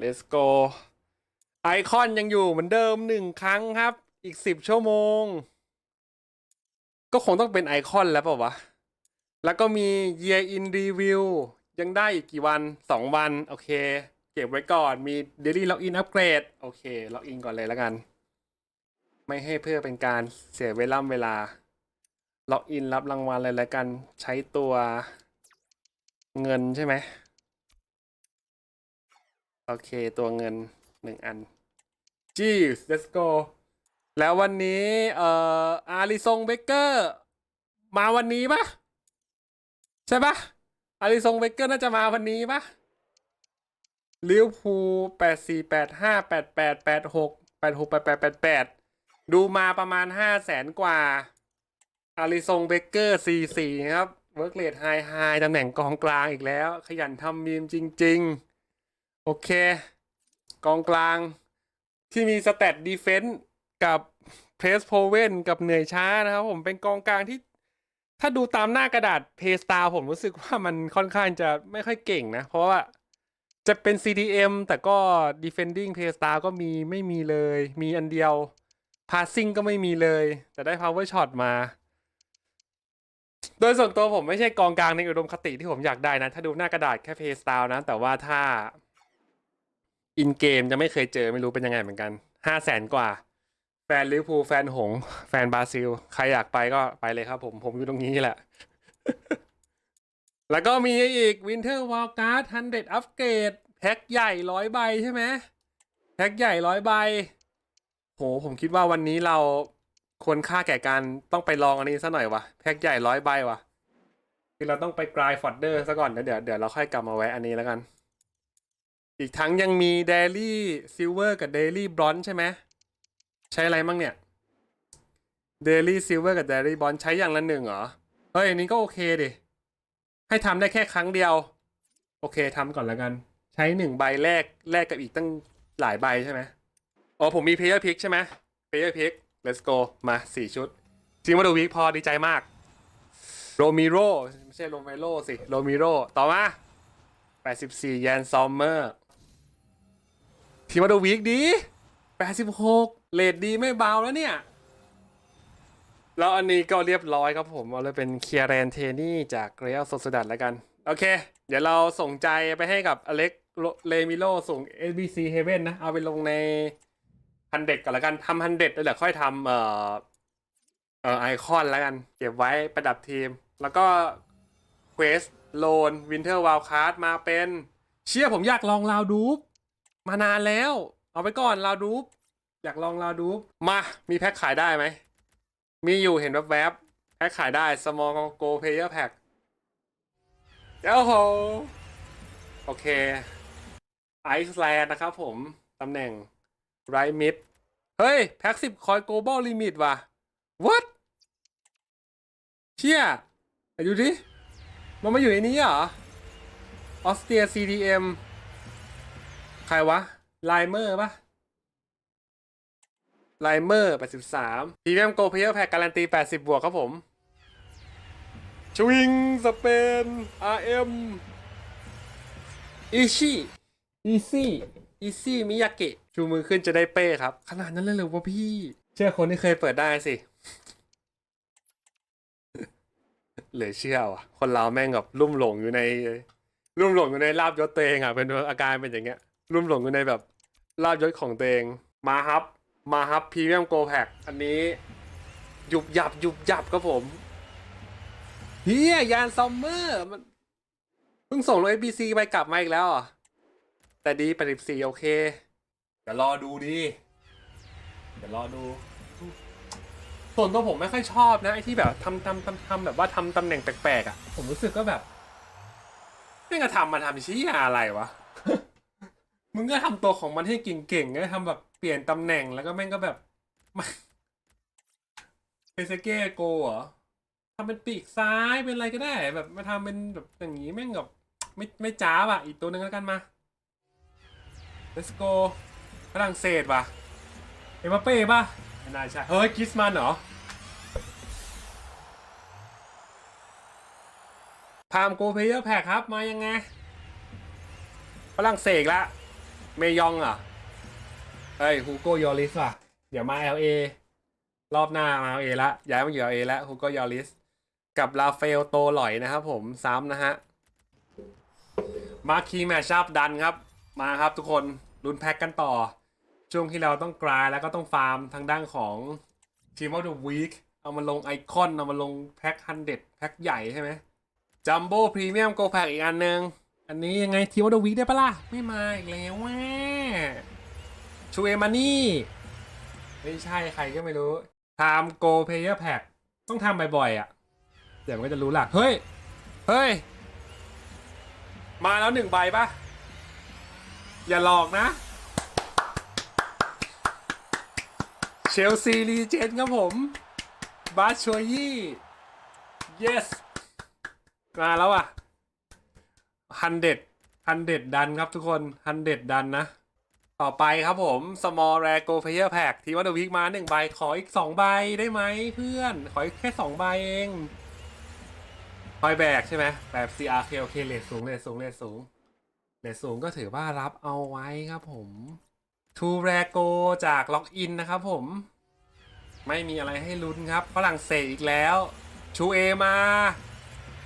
let's go ไอคอนยังอยู่เหมือนเดิมหนึ่งครั้งครับ อีกสิบชั่วโมง ก็คงต้องเป็นไอคอนแล้วเปล่าวะ แล้วก็มี year in review ยังได้อีกกี่วันสองวัน โอเค เก็บไว้ก่อนมี daily login upgrade โอเค ล็อกอินก่อนเลยแล้วกัน ไม่ให้เพื่อเป็นการเสียเวลาเวลา ล็อกอินรับรางวัลอะไรแล้วกัน ใช้ตัวเงินใช่ไหม โอเค ตัวเงินหนึ่งอัน Jeez let's go แล้ววันนี้เอ่ออาริซงเบเกอร์ มาวันนี้ปะใช่ปะอาริซงเบเกอร์น่าจะมาวันนี้ปะลิเวอร์พูลแปดสี่แปดห้าแปดแปดแปดหกแปดหกแปดแปดแปดแปดดูมาประมาณห้าแสนกว่าอาริซงเบเกอร์สี่สี่ครับเวิร์กเลดไฮไฮตำแหน่งกองกลางอีกแล้ว ขยันทำมีมจริง ๆ โอเค กองกลางที่มีสเตตดีเฟนต์กับเพรสโพเวนกับเหนื่อยช้านะครับผมเป็นกองกลางที่ ถ้าดูตามหน้ากระดาษเพสตาผมรู้สึกว่ามันค่อนข้างจะไม่ค่อยเก่งนะ เพราะว่าจะเป็น CDM แต่ก็ defending p a y star ก็มีไม่มีเลย มีอันเดียว passing ก็ไม่มีเลย แต่ได้ power shot มา โดยส่วนตัวผมไม่ใช่กองกลางในอุดมคติที่ผมอยากได้นะ ถ้าดูหน้ากระดาษแค่ play style นะ แต่ว่าถ้า อินเกมจะไม่เคยเจอไม่รู้เป็นยังไงเหมือนกันห้าแสนกว่า แฟนลิเวอร์พูลแฟนหง แฟนบราซิล ใครอยากไปก็ไปเลยครับผมผมอยู่ตรงนี้แหละ แล้วก็มีอีก Winter Wildcard 100อัปเกรดแพ็คใหญ่ร้อยใบใช่ไหมแพ็คใหญ่ร้อยใบ โห ผมคิดว่าวันนี้เราควรค่าแก่การต้องไปลองอันนี้ซะหน่อยวะแพ็คใหญ่ร้อยใบวะคือเราต้องไปกรายฟอดเดอร์ซะก่อนแล้วเดี๋ยวเดี๋ยวเราค่อยกลับมาแวะอันนี้แล้วกัน อีกทั้งยังมี Daily Silver กับ Daily Bronze ใช่ไหมใช้อะไรมั่งเนี่ย Daily Silver กับ Daily Bronze ใช้อย่างละหนึ่งเหรอ เฮ้ยอันนี้ก็โอเคดิ ให้ทำได้แค่ครั้งเดียว โอเคทำก่อนแล้วกัน ใช้หนึ่งใบแรกแลกกับอีกตั้งหลายใบใช่ไหมอ๋อผมมี Player Pick ใช่ไหม Player Pick let's go มาสี่ชุดซีมาดูวีคพอดีใจมากโรมิโรไม่ใช่โรเมโรสิโรมิโรต่อมา84แยนซอมเมอร์ ทีมาดูวีคดี86เลดดีไม่เบาแล้วเนี่ย แล้วอันนี้ก็เรียบร้อยครับผมเอาเลยเป็นเคียร์แรนเทนี่จากเรอัลโซซดัดแล้วกัน โอเค เดี๋ยวเราส่งใจไปให้กับอเล็กเลมิโลส่ง SBC Heaven นะ เอาไปลงในพันเด็ดก่อนแล้วกันทำพันเด็ดแล้วเดี๋ยวค่อยทำเอ่อเอ่อไอคอนแล้วกัน เก็บไว้ประดับทีม แล้วก็เควสโลนวินเทอร์ว d ลค a r d มาเป็น เชื่อผมอยากลองลาวดูป มานานแล้ว เอาไปก่อนลาดูปอยากลองลาดูปมา มีแพ็คขายได้ไหม มีอยู่เห็นแวบๆแพ็คขายได้ small go player pack เจ้าโหโอเคไอซ์แลนด์นะครับผมตำแหน่งไรมิดเฮ้ย แพ็คสิบคอย global limit ว่ะ what เชี่ยไหนดูดิ มันมาอยู่ในนี้เหรอออสเตรีย CDM ครวะไลเมอร์ปะไลเมอร์83พรีเมียมโกเพย์แพ็กการันตี80บวกครับผมชวิงสเปน RM อีชี่อีซี่อีซี่มิยาเกะชูมือขึ้นจะได้เป้ครับ ขนาดนั้นเลยเหรอวะพี่ เชื่อคนที่เคยเปิดได้สิเหลือเชื่อว่ะ คนเราแม่งแบบลุ่มหลงอยู่ใน ลุ่มหลงอยู่ในลาบยศตัวเองอะเป็นอาการเป็นอย่างเงี้ย ลุ่มหลงอยู่ในแบบลาบยศของตัวเอง มาครับ มาครับพรีเมียมโกแพคอันนี้หยุบหยับหยุบหยับครับผมเฮียยานซัมเมอร์มันเพิ่งส่งลง ABC ไปกลับมาอีกแล้วอะแต่ดี84โอเคเดี๋ยวรอดูดีเดี๋ยวรอดู ส่วนตัวผมไม่ค่อยชอบนะไอ้ที่แบบทำทำทำทำแบบว่าทำตำแหน่งแปลกๆอะ ผมรู้สึกก็แบบไม่งก็ทำมาทำชี้อะไรวะ มึงก็ทำตัวของมันให้เก่งๆก็ทำแบบเปลี่ยนตำแหน่งแล้วก็แม่งก็แบบเอเซเก้โกเหรอทำเป็นปีกซ้ายเป็นอะไรก็ได้ แบบมาทำเป็นแบบอย่างนี้แม่งแบบไม่ไม่จ้าบอะ อีกตัวหนึ่งแล้วกันมา let's go ฝรั่งเศสว่ะ เอ็มบัปเป้ป่ะไม่น่าใช่ เฮ้ยกิสมันเหรอ พามโกเพเยอร์แพคครับ มายังไง ฝรั่งเศสละ เมยองอะเฮ้ยฮูโกยอริสว่ะ เดี๋ยวมา LA รอบหน้ามา LA ละย้ายมาอยู่ LA แล้วฮูโกยอริสกับลาเฟลโตหลอยนะครับผมซ้ำนะฮะ มาคีแมชชัพดันครับ มาครับทุกคนลุ้นแพ็กกันต่อ ช่วงที่เราต้องกรายแล้วก็ต้องฟาร์มทางด้านของทีม of the week เอามาลงไอคอน เอามาลงแพ็กฮันเด็ดแพ็กใหญ่ใช่ไหมจัมโบ้พรีเมียมโกแพ็กอีกอันหนึ่ง อันนี้ยังไงทีม of the week ได้ปะล่ะ ไม่มาอีกแล้วแม่ชูเอมานี่ ไม่ใช่ใครก็ไม่รู้ทำโกเพย์แพ็กต้องทำบ่อยๆอะ เดี๋ยวมันก็จะรู้หลัก เฮ้ย เฮ้ย มาแล้วหนึ่งใบปะอย่าหลอกนะ เชลซีรีเจนครับผม บาชวยี่ yes มาแล้วอะ ฮันเด็ดฮันเด็ดดันครับทุกคนฮันเด็ดดันนะ ต่อไปครับผม small rare go player pack ทีว่าเดอะวิกมาหนึ่งใบ ขออีกสองใบได้ไหมเพื่อน ขออีกแค่สองใบเองคอยแบกใช่ไหมแบบ CRK โอเคเลทสูงเลทสูงเลทสูงเลทสูงก็ถือว่ารับเอาไว้ครับผม ทูแรโกจากล็อกอินนะครับผม ไม่มีอะไรให้ลุ้นครับฝรั่งเศสอีกแล้ว ชูเอมา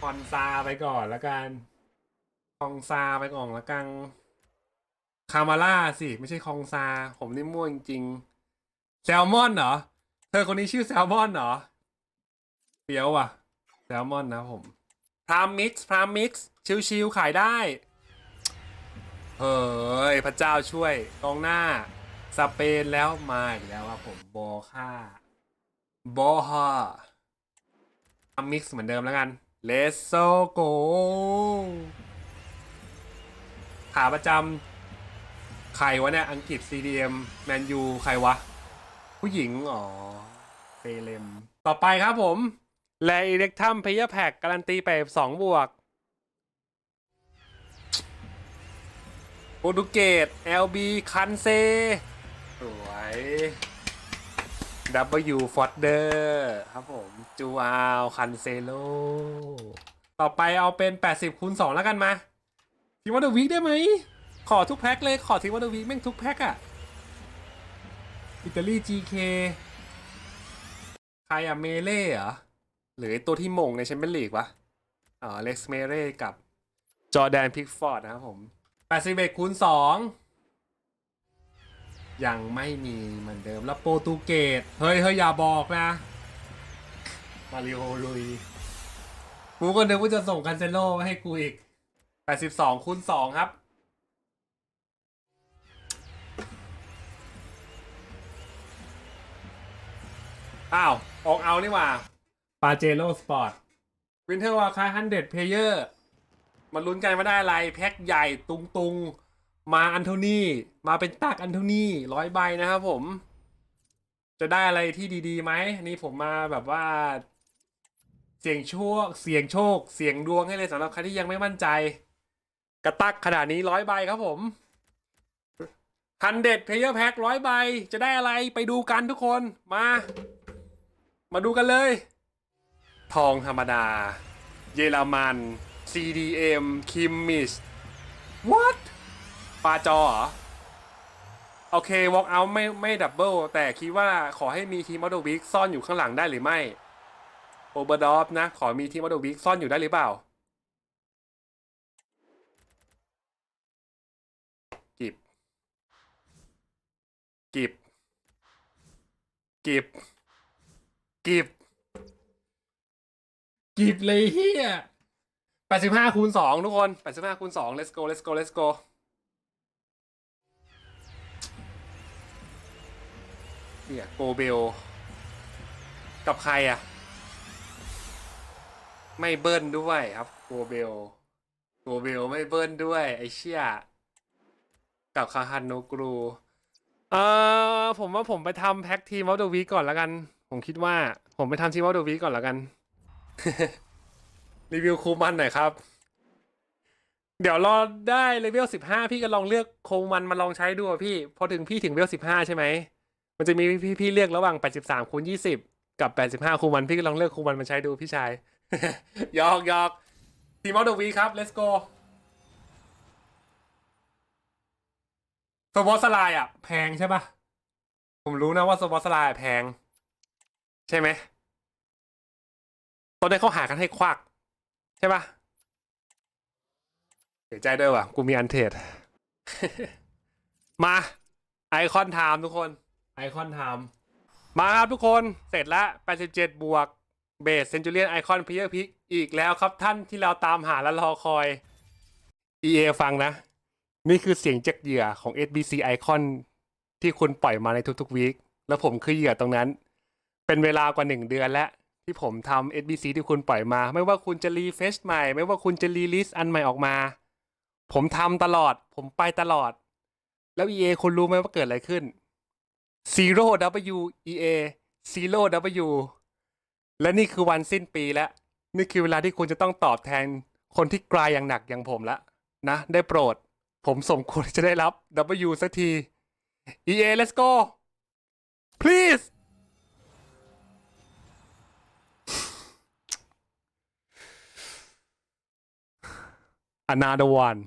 คอนซาไปก่อนและกัน คองซาไปก่อนละกันคามาล่าสิ ไม่ใช่คองซา ผมนี่มั่วจริงๆแซลมอนเหรอ เธอคนนี้ชื่อแซลมอนเหรอเปียวว่ะ แซลมอนนะผมพรามมิกซ์พรามมิกซ์ชิวๆขายได้เฮ้ยพระเจ้าช่วยกองหน้า สเปนแล้วมาอีกแล้วครับผมบอค่าบอฮาทำมิกซ์เหมือนเดิมแล้วกัน Let's go ขาประจำใครวะเนี่ย อังกฤษ CDM แมนยูใครวะ ผู้หญิง อ๋อเฟเลมต่อไปครับผม แลอิเล็กทัมเพย์แพ็กการันตีไปสองบวกโปรตุเกส LB คันเซ สวย W ฟอ d เดอร์ครับผม จูอาวคันเซโล ต่อไปเอาเป็น 80คูณ2แล้วกันมา ทีมวอเดอร์วีคได้ไหม ขอทุกแพ็คเลย ขอทีมวอเดอร์วีคแม่งทุกแพ็คอะอิตาลี GK ใครอะเมเล่เหรอ หรือตัวที่มงในแชมเปี้ยนลีกวะอ๋อเล็กซ์เมเร่กับจอแดนพิกฟอร์ดนะครับผม81คูณ2ยังไม่มีเหมือนเดิม แล้วโปรตุเกส เฮ้ยเฮ้ยอย่าบอกนะ มาริโอลุย กูก็นึกว่าจะส่งคันเซโลมาให้กูอีก 82คูณ2ครับ อ้าว ออกเอานี่ว่าปาเจโ o สปอร์ตวินเทอร์วาคาฮันเดดเพเยอร์มาลุ้นกันว่าได้อะไร แพ็คใหญ่ตุงตุงมาอันโทนี่ มาเป็นตักอันโทนี่ร้อยใบนะครับผม จะได้อะไรที่ดีๆไหมอันนี่ผมมาแบบว่า เสี่ยงโชค เสี่ยงโชค เสี่ยงดวงให้เลยสำหรับใครที่ยังไม่มั่นใจ กระตักขนาดนี้ร้อยใบครับผมฮันเด็ดเพเยอร์แพ็คร้อยใบจะได้อะไรไปดูกันทุกคนมา มาดูกันเลย ทองธรรมดา เยอรมัน CDM คิมมิช what ปาจอเหรอ โอเค walk out ไม่ไม่ดับเบิลแต่คิดว่าขอให้มีทีมออโดวิกซ่อนอยู่ข้างหลังได้หรือไม่โอเบอร์ดอฟนะ ขอมีทีมออโดวิกซ่อนอยู่ได้หรือเปล่า กิบ กิบ กิบ กิบ กิบเลยเฮียแปดสิบห้าคูณสองทุกคนแปดสิบห้าคูณสอง let's go let's go let's go เนี่ยโกเบล กับใครอะ ไม่เบิ้ลด้วยครับโกเบลโกเบลไม่เบิ้ลด้วย ไอเชี่ยกับคาฮันโนกรู เออผมว่าผมไปทำแพ็กทีม of the week ก่อนแล้วกัน ผมคิดว่าผมไปทำทีม of the week ก่อนแล้วกัน รีวิวคูมันหน่อยครับ เดี๋ยวรอได้เลเวลสิบห้าพี่ก็ลองเลือกโคมันมาลองใช้ดูอะพี่ พอถึงพี่ถึงเลเวลสิบห้าใช่ไหม มันจะมีพี่พี่เลือกระหว่างแปดสิบสามคูณยี่สิบกับแปดสิบห้าคูมันพี่ก็ลองเลือกคูมันมาใช้ดูพี่ชายยอกยอกทีม of the week ครับ let's go สวอสไลน์อะ แพงใช่ปะผมรู้นะว่าสวอสไลน์แพง ใช่ไหมตอนนี้เขาหากันให้ควัก ใช่ปะเสียใจด้วยว่ะ กูมีอันเทรดมาไอคอนไทม์ทุกคน ไอคอนไทม์มาครับทุกคนเสร็จแล้ว87 บวกเบสเซนจูเรียนไอคอนพิเยอร์พิกอีกแล้วครับท่านที่เราตามหาและรอคอย EA ฟังนะ นี่คือเสียงจากเหยื่อของ SBC Icon ที่คุณปล่อยมาในทุกๆวีคแล้วผมคือเหยื่อตรงนั้น เป็นเวลากว่าหนึ่งเดือนแล้วที่ผมทำ SBC ที่คุณปล่อยมา ไม่ว่าคุณจะรีเฟชใหม่ ไม่ว่าคุณจะรีลิสอันใหม่ออกมา ผมทำตลอด ผมไปตลอด แล้ว EA คุณรู้ไหมว่าเกิดอะไรขึ้น Zero W EA Zero W และนี่คือวันสิ้นปีแล้ว นี่คือเวลาที่คุณจะต้องตอบแทนคนที่กลายอย่างหนักอย่างผมล้วนะ ได้โปรด ผมสมควรจะได้รับ W สักที EA let's go please another one